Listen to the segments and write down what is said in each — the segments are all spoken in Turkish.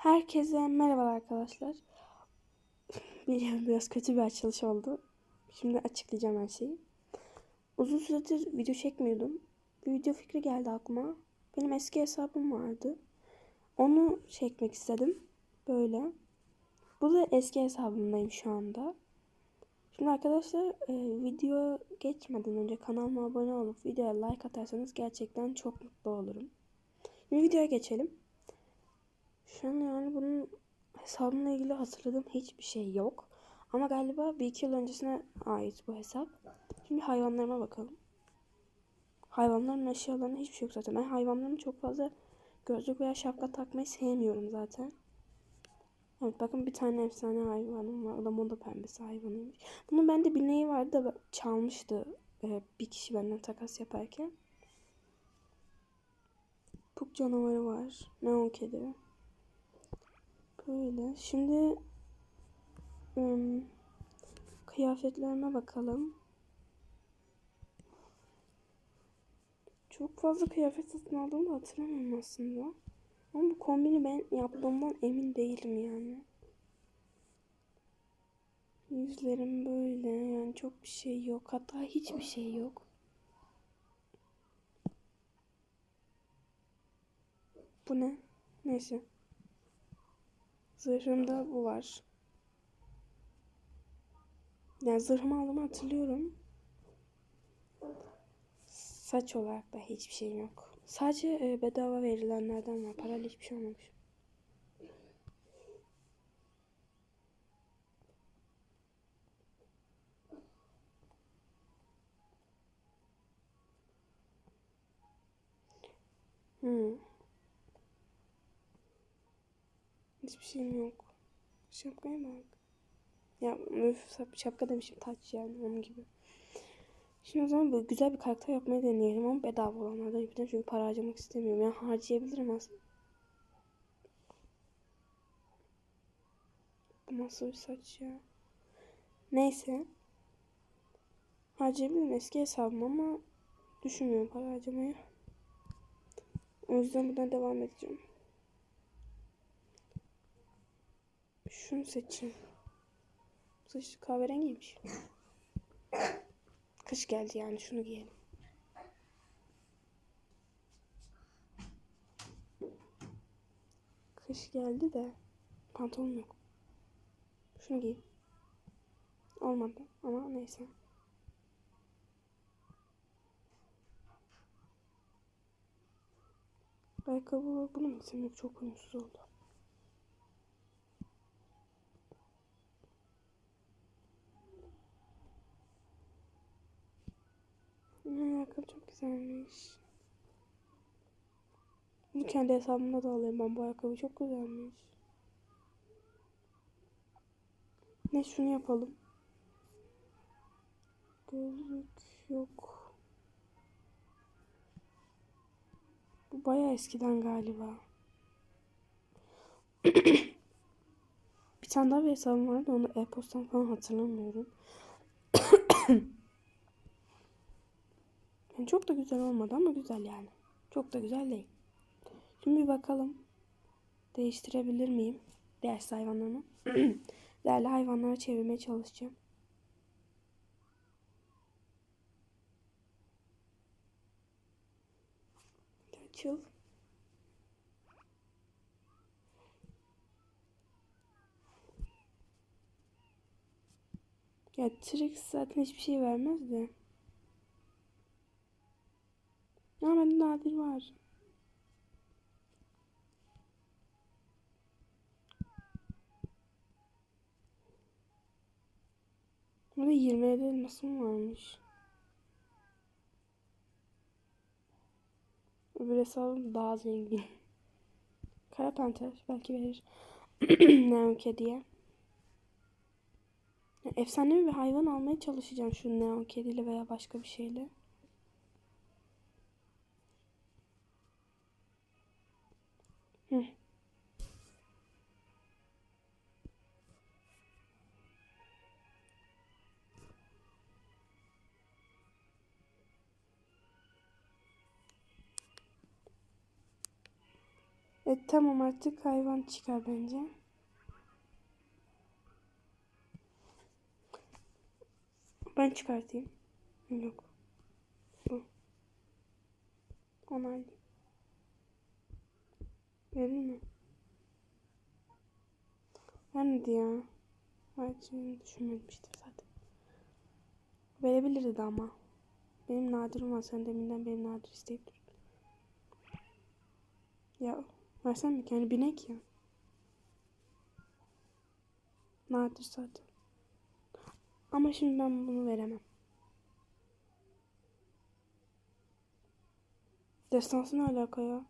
Herkese merhaba arkadaşlar. Biliyorum biraz kötü bir açılış oldu. Şimdi açıklayacağım her şeyi. Uzun süredir video çekmiyordum. Bir video fikri geldi aklıma. Benim eski hesabım vardı. Onu çekmek istedim. Böyle. Bu da eski hesabımdayım şu anda. Şimdi arkadaşlar e, video geçmeden önce kanalıma abone olup videoya like atarsanız gerçekten çok mutlu olurum. Şimdi videoya geçelim. Şu an yani bunun hesabımla ilgili hatırladığım hiçbir şey yok. Ama galiba bir iki yıl öncesine ait bu hesap. Şimdi hayvanlarıma bakalım. Hayvanların eşyalarında hiçbir şey yok zaten. Ben hayvanlarımı çok fazla gözlük veya şapka takmayı sevmiyorum zaten. Evet bakın bir tane efsane hayvanım var. O da moda pembesi hayvanıymış. Bunun bende bir neyi vardı da çalmıştı e, bir kişi benden takas yaparken. Puk canavarı var. Neon kedi. Böyle. Şimdi ım, kıyafetlerime bakalım. Çok fazla kıyafet satın aldığımı da hatırlamıyorum aslında. Ama bu kombini ben yaptığımdan emin değilim yani. Yüzlerim böyle yani çok bir şey yok. Hatta hiçbir şey yok. Bu ne? Neyse. Zırhımda bu var. Yani zırhımı aldığımı hatırlıyorum. Saç olarak da hiçbir şey yok. Sadece e, bedava verilenlerden var. Parayla hiçbir şey olmamış. Hmm. Hiçbir şeyim yok. Şapkaya bak. Ya öf, şapka demişim taç yani onun gibi. Şimdi o zaman böyle güzel bir karakter yapmayı deneyelim ama bedava olanlardan yapacağım çünkü para harcamak istemiyorum. Yani harcayabilirim aslında. Bu nasıl bir saç ya? Neyse. Harcayabilirim eski hesabım ama düşünmüyorum para harcamayı. O yüzden buradan devam edeceğim. Şunu seçeyim. Saç kahverengiymiş. Kış geldi yani şunu giyelim. Kış geldi de pantolon yok. Şunu giy. Olmadı ama neyse. Ayakkabı bunu mu giysem çok uyumsuz oldu. Ayakkabı çok güzelmiş. Bunu kendi hesabımda da alayım ben bu ayakkabı çok güzelmiş. Ne şunu yapalım. Gözlük yok. Bu baya eskiden galiba. bir tane daha bir hesabım vardı onu e-postan falan hatırlamıyorum. Yani çok da güzel olmadı ama güzel yani. Çok da güzel değil. Şimdi bir bakalım. Değiştirebilir miyim? Değersiz hayvanlarımı. Değerli hayvanlara çevirmeye çalışacağım. Açıl. Ya Trix zaten hiçbir şey vermez de. Nadir var. Burada 20 elmasım varmış. Öbür hesabım daha zengin. Kara panter belki verir. Neon kediye. Efsanevi bir hayvan almaya çalışacağım şu neon kediyle veya başka bir şeyle. E tamam artık hayvan çıkar bence. Ben çıkartayım. Yok. Bu. Onaylı. Verir mi? Vermedi ya. Belki düşünmemiştir zaten. Verebilirdi ama. Benim nadirim var. Sen deminden benim nadir isteyip dur. Ya versen mi? Yani binek ya. Nadir zaten. Ama şimdi ben bunu veremem. Destansı ne alaka ya?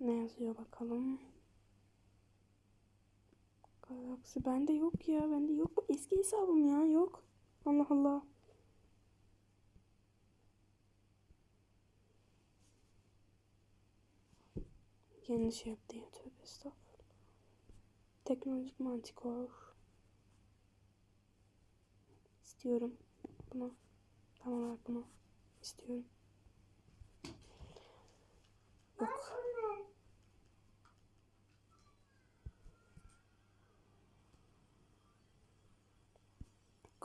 Ne yazıyor bakalım. Galaxy bende yok ya. Bende yok. Bu eski hesabım ya. Yok. Allah Allah. Yanlış yaptı ya. Tövbe estağfurullah. Teknolojik mantikor. İstiyorum. Bunu. Tam olarak bunu. istiyorum. Yok.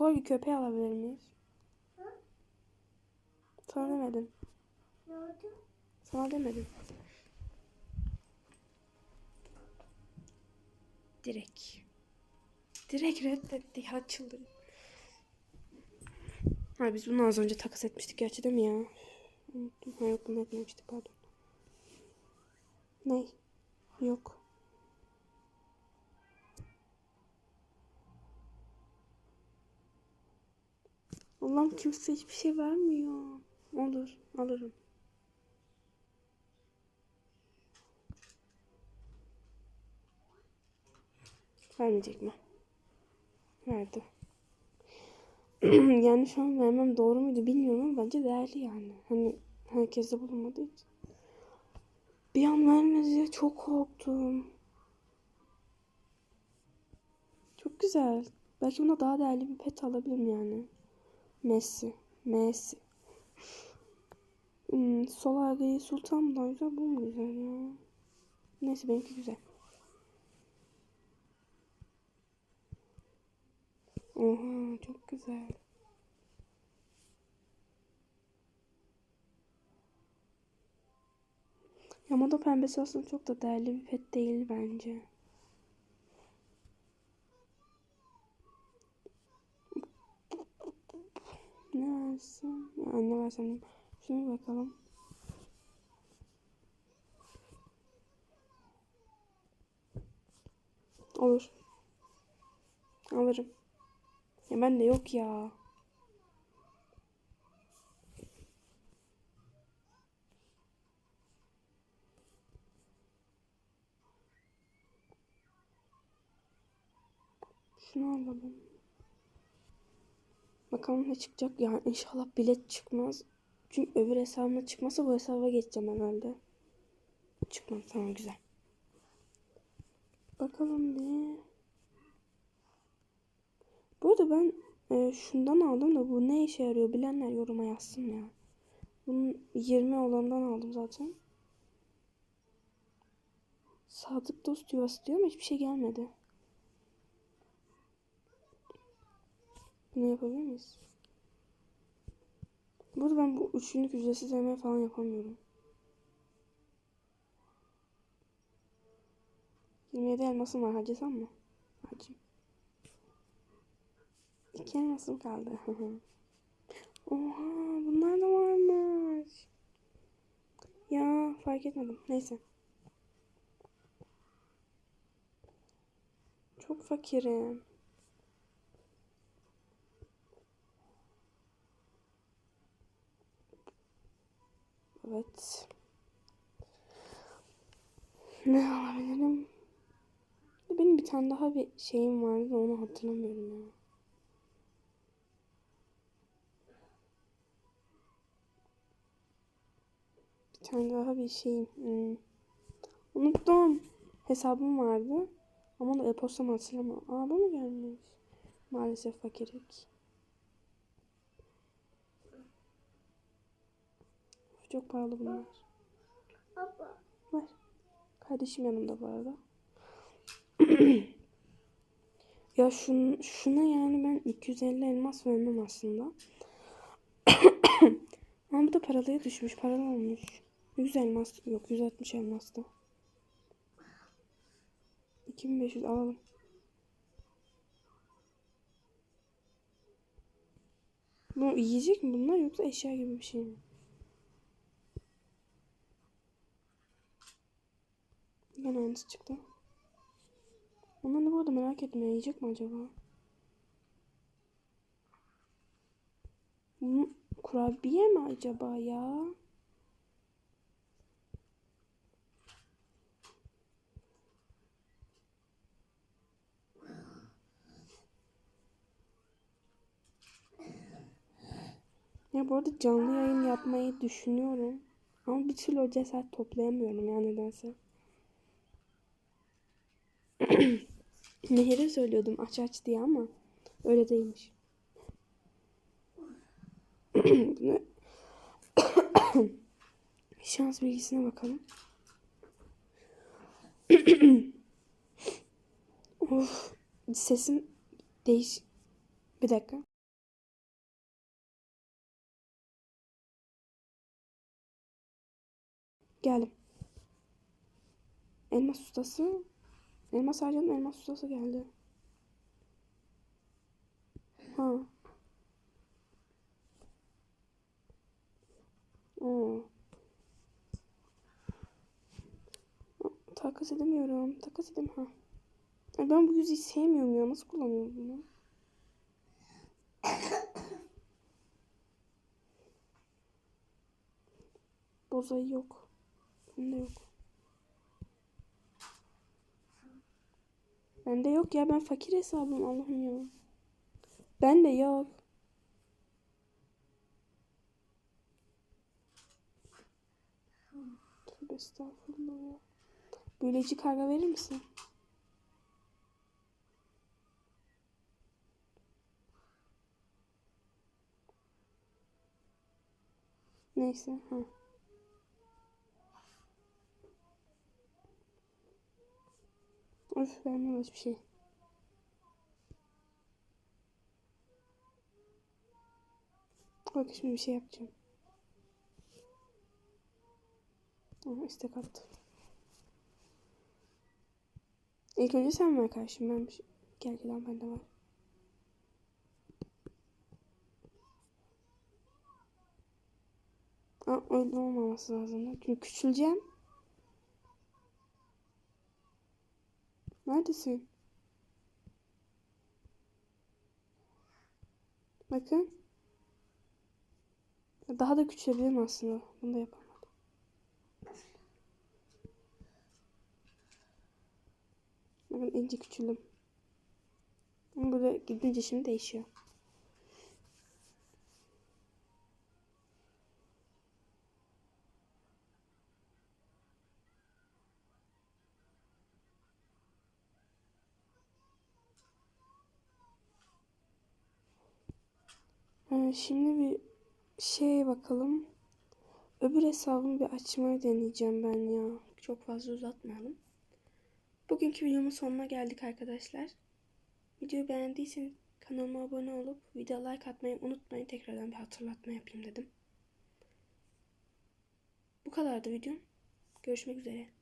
Koy köpeği alabilir miyiz? Sana demedim. Ne oldu? Sana demedim. Direkt. Direkt reddetti ya çıldırın. Ha biz bunu az önce takas etmiştik gerçi değil mi ya? Unuttum. Ha yok bunu etmemiştik pardon. Ne? Yok. Allah'ım kimse hiçbir şey vermiyor. Olur alırım. Vermeyecek mi? Verdi. yani şu an vermem doğru muydu bilmiyorum ama bence değerli yani. Hani herkeste bulunmadığı için. Bir an vermedi diye çok korktum. Çok güzel. Belki buna daha değerli bir pet alabilirim yani. Messi. Messi. Hmm, Solari Sultan mı daha güzel bu mu güzel ya? Neyse benimki güzel. Oha çok güzel. Yamada pembesi aslında çok da değerli bir pet değil bence. Ne versin? Ya anne versem diyeyim. Şuna bakalım. Olur. Alırım. Ya ben de yok ya. Şunu alalım. Bakalım ne çıkacak. Yani inşallah bilet çıkmaz. Çünkü öbür hesabıma çıkmasa bu hesaba geçeceğim herhalde. Çıkmaz. Tamam güzel. Bakalım bir. Bu arada ben e, şundan aldım da bu ne işe yarıyor bilenler yoruma yazsın ya. Bunun 20 olandan aldım zaten. Sadık dost yuvası diyor ama hiçbir şey gelmedi. Bunu yapabilir miyiz? Burada ben bu üçlük ücretsiz yemeği falan yapamıyorum. 27 elmasım var harcasam mı? Harcayayım. İki elmasım kaldı. Oha bunlar da varmış. Ya fark etmedim. Neyse. Çok fakirim. Evet. Ne alabilirim? Benim bir tane daha bir şeyim vardı onu hatırlamıyorum ya. Bir tane daha bir şeyim. Hmm. Unuttum. Hesabım vardı. Ama da e-postamı hatırlamıyorum. Aa bu mu gelmiş? Maalesef fakirlik. Çok pahalı bunlar. Baba. Ver. Kardeşim yanımda bu arada. ya şun, şuna yani ben 250 elmas vermem aslında. Ama bu da paralıya düşmüş. Paralı olmuş. 100 elmas yok 160 elmas da. 2500 alalım. Bu yiyecek mi bunlar yoksa eşya gibi bir şey mi? Gene aynısı çıktı. Onlar ne bu arada merak ya yiyecek mi acaba? Bu kurabiye mi acaba ya? Ya bu arada canlı yayın yapmayı düşünüyorum. Ama bir türlü o cesaret toplayamıyorum ya nedense. Nehir'e söylüyordum aç aç diye ama öyle değilmiş. Şans bilgisine bakalım. of, sesim değiş. Bir dakika. Geldim. Elmas ustası. Elmas harcadım elmas ustası geldi. Ha. Oo. Takas edemiyorum. Takas edem ha. Ben bu yüzüğü sevmiyorum ya. Nasıl kullanıyorum bunu? Bozayı yok. Bende yok. Bende yok ya. Ben fakir hesabım. Allah'ım ya. Bende yok. Tövbe estağfurullah ya. Büyüleyici karga verir misin? Neyse. Ha. Of vermiyor hiçbir şey. Bak şimdi bir şey yapacağım. Ama istek attı. İlk önce sen ver karşım. Ben bir şey... Gel gel bende var. Aa, öyle olmaması lazım. Çünkü küçüleceğim. Neredesin? Bakın. Daha da küçülebilirim aslında. Bunu da yapamadım. Bakın ince küçüldüm. Ama burada gidince şimdi değişiyor. Şimdi bir şeye bakalım. Öbür hesabımı bir açmayı deneyeceğim ben ya. Çok fazla uzatmayalım. Bugünkü videomun sonuna geldik arkadaşlar. Videoyu beğendiyseniz kanalıma abone olup video like atmayı unutmayın. Tekrardan bir hatırlatma yapayım dedim. Bu kadardı videom. Görüşmek üzere.